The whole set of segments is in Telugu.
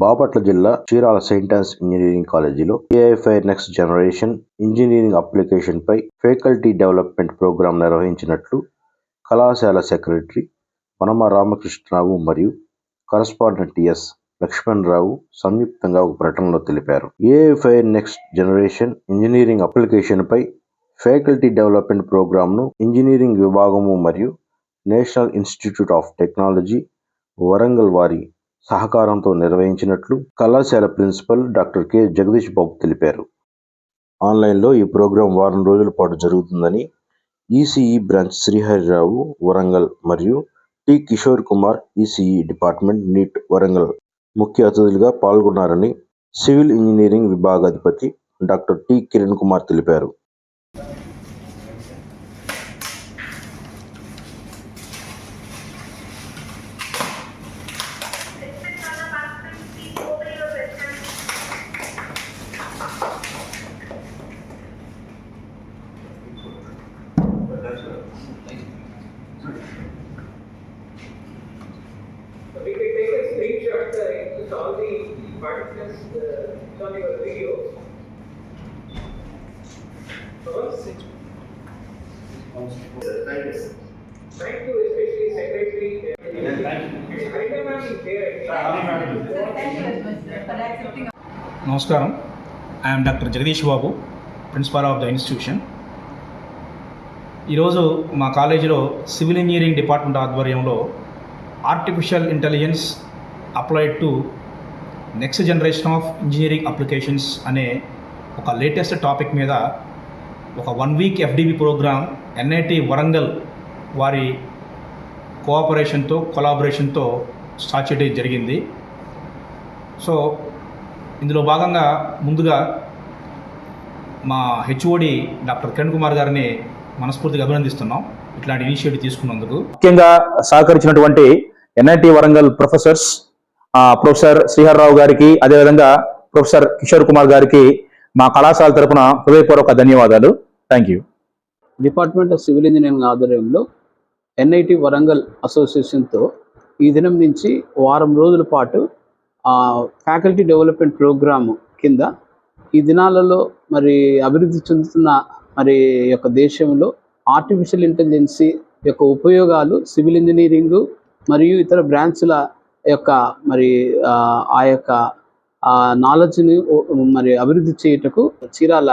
బాపట్ల జిల్లా చీరాల సెయింట్ ఆన్స్ ఇంజనీరింగ్ కాలేజీలో AIfy next generation engineering application పై ఫ్యాకల్టీ డెవలప్మెంట్ ప్రోగ్రాం నిర్వహించినట్లు కళాశాల సెక్రటరీ వనమ రామకృష్ణరావు మరియు కరస్పాండెంట్ ఎస్ లక్ష్మణరావు సంయుక్తంగా ఒక ప్రకటనలో తెలిపారు. AIfy next generation engineering application పై ఫ్యాకల్టీ డెవలప్మెంట్ ప్రోగ్రాంను ఇంజనీరింగ్ విభాగము మరియు national institute of technology Warangal వారి సహకారంతో నిర్వహించినట్లు కళాశాల principal doctor K. Jagadish Babu తెలిపారు. ఆన్లైన్లో ఈ ప్రోగ్రాం వారం రోజుల పాటు జరుగుతుందని ఈసీఈ బ్రాంచ్ శ్రీహరిరావు వరంగల్ మరియు T. Kishore Kumar ECE department NIT Warangal ముఖ్య అతిథులుగా పాల్గొన్నారని సివిల్ ఇంజనీరింగ్ విభాగాధిపతి డాక్టర్ టి. కిరణ్ కుమార్ తెలిపారు. Participants uh, on your video. Thank you especially secretary. నమస్కారం I'm doctor Jagadish Babu principal of the institution ఈరోజు మా కాలేజీలో సివిల్ ఇంజనీరింగ్ డిపార్ట్మెంట్ ఆధ్వర్యంలో artificial intelligence applied to next generation of engineering applications అనే ఒక లేటెస్ట్ టాపిక్ మీద ఒక one week FDP programme NIT Warangal వారి కోఆపరేషన్తో కొలాబరేషన్తో స్టార్ట్ చేయడం జరిగింది. సో ఇందులో భాగంగా ముందుగా మా హెచ్ఓడి డాక్టర్ కిరణ్ కుమార్ గారిని మనస్ఫూర్తిగా అభినందిస్తున్నాం. ఇట్లాంటి ఇనిషియేటివ్ తీసుకున్నందుకు. ముఖ్యంగా సహకరించినటువంటి NIT Warangal professors professor Srihari Rao గారికి అదేవిధంగా ప్రొఫెసర్ కిషోర్ కుమార్ గారికి మా కళాశాల తరపున హృదయపూర్వక ధన్యవాదాలు. Thank you department of civil engineering ఆధ్వర్యంలో ఎన్ఐటి వరంగల్ అసోసియేషన్తో ఈ దినం నుంచి వారం రోజుల పాటు ఫ్యాకల్టీ డెవలప్మెంట్ ప్రోగ్రాము కింద ఈ దినాలలో మరి అభివృద్ధి చెందుతున్న మరి యొక్క దేశంలో ఆర్టిఫిషియల్ ఇంటెలిజెన్సీ యొక్క ఉపయోగాలు సివిల్ ఇంజనీరింగు మరియు ఇతర బ్రాంచ్ల యొక్క మరి ఆ, యొక్క నాలెడ్జ్ని మరి అభివృద్ధి చేయుటకు చీరాల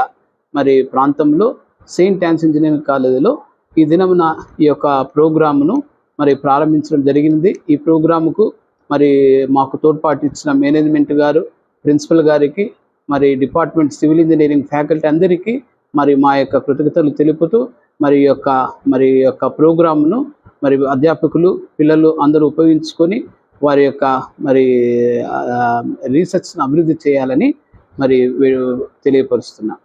మరి ప్రాంతంలో సెయింట్ యాన్స్ ఇంజనీరింగ్ కాలేజీలో ఈ దినమున ఈ యొక్క ప్రోగ్రామును మరి ప్రారంభించడం జరిగింది ఈ ప్రోగ్రాముకు మరి మాకు తోడ్పాటు ఇచ్చిన మేనేజ్మెంట్ గారు ప్రిన్సిపల్ గారికి మరి డిపార్ట్మెంట్ సివిల్ ఇంజనీరింగ్ ఫ్యాకల్టీ అందరికీ మరి మా యొక్క కృతజ్ఞతలు తెలుపుతూ మరి యొక్క మరి యొక్క ప్రోగ్రామ్ను మరి అధ్యాపకులు పిల్లలు అందరూ ఉపయోగించుకొని వారి యొక్క మరి రీసెర్చ్ను అభివృద్ధి చేయాలని మరి వీరు తెలియపరుస్తున్నా.